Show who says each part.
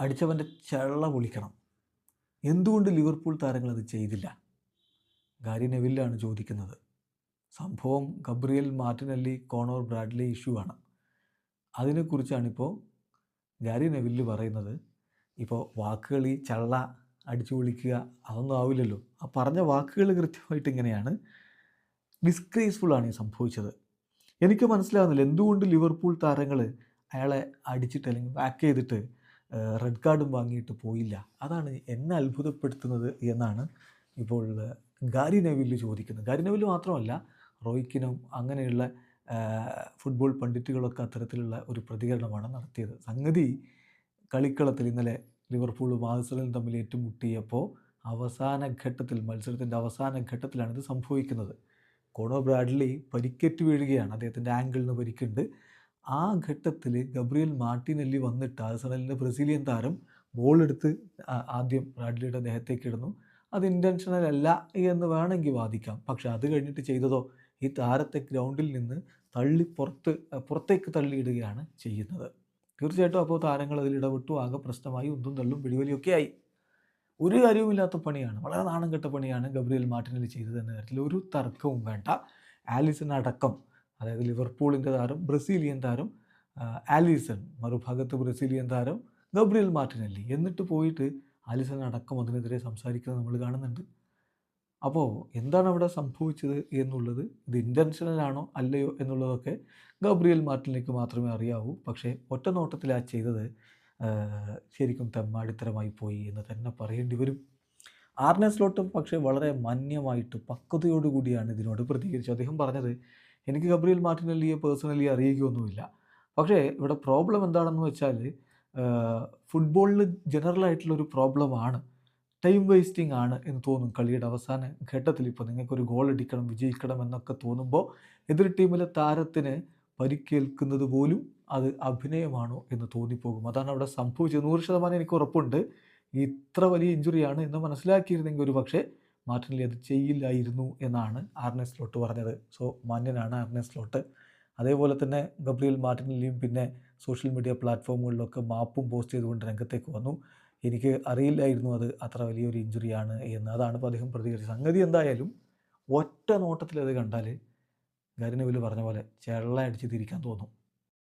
Speaker 1: അടിച്ചവന്റെ ചള്ള പൊളിക്കണം. എന്തുകൊണ്ട് ലിവർപൂൾ താരങ്ങൾ അത് ചെയ്തില്ല? ഗാരി നെവില്ലാണ് ചോദിക്കുന്നത്. സംഭവം ഗബ്രിയൽ മാർട്ടിനല്ലി കോണോർ ബ്രാഡ്ലി ഇഷ്യൂ ആണ്. അതിനെക്കുറിച്ചാണിപ്പോൾ ഗാരി നെവില്ല് പറയുന്നത്. ഇപ്പോൾ വാക്കുകൾ ഈ ചള്ള അടിച്ചു വിളിക്കുക അതൊന്നും ആവില്ലല്ലോ. ആ പറഞ്ഞ വാക്കുകൾ കൃത്യമായിട്ട് ഇങ്ങനെയാണ്. ഡിസ്ഗ്രേസ്ഫുള്ളാണ് ഈ സംഭവിച്ചത്. എനിക്ക് മനസ്സിലാവുന്നില്ല എന്തുകൊണ്ട് ലിവർപൂൾ താരങ്ങൾ അയാളെ അടിച്ചിട്ട് അല്ലെങ്കിൽ ബാക്ക് ചെയ്തിട്ട് റെഡ് കാർഡും വാങ്ങിയിട്ട് പോയില്ല. അതാണ് എന്നെ അത്ഭുതപ്പെടുത്തുന്നത് എന്നാണ് ഇപ്പോൾ ഗാരി നെവിൽ ചോദിക്കുന്നത്. ഗാരി നെവിൽ മാത്രമല്ല റോയ്ക്കിനും അങ്ങനെയുള്ള ഫുട്ബോൾ പണ്ഡിറ്റുകളൊക്കെ അത്തരത്തിലുള്ള ഒരു പ്രതികരണമാണ് നടത്തിയത്. സംഗതി കളിക്കളത്തിൽ ഇന്നലെ ലിവർപൂളും ആഴ്സണലും തമ്മിൽ ഏറ്റുമുട്ടിയപ്പോൾ അവസാന ഘട്ടത്തിൽ മത്സരത്തിന്റെ അവസാന ഘട്ടത്തിലാണ് ഇത് സംഭവിക്കുന്നത്. കോണോ ബ്രാഡ്ലി പരിക്കേറ്റ് വീഴുകയാണ്. അദ്ദേഹത്തിന്റെ ആംഗിളിന് പരിക്കുണ്ട്. ആ ഘട്ടത്തിൽ ഗബ്രിയൽ മാർട്ടിനെല്ലി വന്നിട്ട് ആഴ്സണലിന്റെ ബ്രസീലിയൻ താരം ബോൾ എടുത്ത് ആദ്യം റാഡ്ലിയുടെ ദേഹത്തേക്ക് ഇടുന്നു. അത് ഇന്റൻഷണൽ അല്ല എന്ന് വേണമെങ്കിൽ വാദിക്കാം. പക്ഷേ അത് കഴിഞ്ഞിട്ട് ചെയ്തതോ ഈ താരത്തെ ഗ്രൗണ്ടിൽ നിന്ന് തള്ളി പുറത്ത് പുറത്തേക്ക് തള്ളിയിടുകയാണ് ചെയ്യുന്നത്. തീർച്ചയായിട്ടും അപ്പോൾ താരങ്ങൾ അതിൽ ഇടപെട്ടു. ആകെ പ്രശ്നമായി ഉന്തും തള്ളും പിടിവലിയൊക്കെ ആയി. ഒരു കാര്യവുമില്ലാത്ത പണിയാണ് വളരെ നാണം കെട്ട പണിയാണ് ഗബ്രിയൽ മാർട്ടിനലി ചെയ്തത് എന്ന കാര്യത്തിൽ ഒരു തർക്കവും വേണ്ട. ആലിസൺ അടക്കം അതായത് ലിവർപൂളിന്റെ താരം ബ്രസീലിയൻ താരം ആലിസൺ മറുഭാഗത്ത് ബ്രസീലിയൻ താരം ഗബ്രിയൽ മാർട്ടിനല്ലി. എന്നിട്ട് പോയിട്ട് ആലിസൺ അടക്കം അതിനെതിരെ സംസാരിക്കുന്നത് നമ്മൾ കാണുന്നുണ്ട്. അപ്പോൾ എന്താണ് അവിടെ സംഭവിച്ചത് എന്നുള്ളത് ഇത് ഇന്റൻഷനലാണോ അല്ലയോ എന്നുള്ളതൊക്കെ ഗബ്രിയൽ മാർട്ടിനിലേക്ക് മാത്രമേ അറിയാവൂ. പക്ഷേ ഒറ്റ നോട്ടത്തിൽ ആ ചെയ്തത് ശരിക്കും തെമ്മാടിത്തരമായി പോയി എന്ന് തന്നെ പറയേണ്ടി വരും. ആർനെ സ്ലോട്ടും പക്ഷേ വളരെ മാന്യമായിട്ട് പക്വതയോടുകൂടിയാണ് ഇതിനോട് പ്രതികരിച്ചത്. അദ്ദേഹം പറഞ്ഞത് എനിക്ക് ഗബ്രിയൽ മാർട്ടിനല്ലിയെ പേഴ്സണലി അറിയുകയൊന്നുമില്ല പക്ഷേ ഇവിടെ പ്രോബ്ലം എന്താണെന്ന് വെച്ചാൽ ഫുട്ബോളിൽ ഒരു പ്രോബ്ലമാണ് ടൈം വേസ്റ്റിംഗ് ആണ് എന്ന് തോന്നും കളിയുടെ അവസാന ഘട്ടത്തിൽ. ഇപ്പോൾ നിങ്ങൾക്കൊരു ഗോൾ അടിക്കണം വിജയിക്കണം എന്നൊക്കെ തോന്നുമ്പോൾ എതിർ ടീമിലെ താരത്തിന് പരിക്കേൽക്കുന്നത് പോലും അത് അഭിനയമാണോ എന്ന് തോന്നിപ്പോകും. അതാണ് അവിടെ സംഭവിച്ചത്. നൂറ് ശതമാനം എനിക്ക് ഉറപ്പുണ്ട്. ഇത്ര വലിയ ഇഞ്ചുറിയാണ് എന്ന് മനസ്സിലാക്കിയിരുന്നെങ്കിൽ ഒരു പക്ഷേ മാർട്ടിനലി അത് ചെയ്യില്ലായിരുന്നു എന്നാണ് ആർനെ സ്ലോട്ട് പറഞ്ഞത്. സോ മാന്യനാണ് ആർനെ സ്ലോട്ട് അതേപോലെ തന്നെ ഗബ്രിയൽ മാർട്ടിനിലിയും പിന്നെ സോഷ്യൽ മീഡിയ പ്ലാറ്റ്ഫോമുകളിലൊക്കെ മാപ്പും പോസ്റ്റ് ചെയ്തുകൊണ്ട് രംഗത്തേക്ക് വന്നു. എനിക്ക് അറിയില്ലായിരുന്നു അത് അത്ര വലിയൊരു ഇഞ്ചുറിയാണ് എന്ന്. അതാണ് ഇപ്പോൾ അദ്ദേഹം പ്രതികരിച്ചത് സംഗതി. എന്തായാലും ഒറ്റ നോട്ടത്തിൽ അത് കണ്ടാൽ ഗരിനവിൽ പറഞ്ഞ പോലെ ചെള്ള അടിച്ച് തിരിക്കാൻ തോന്നും.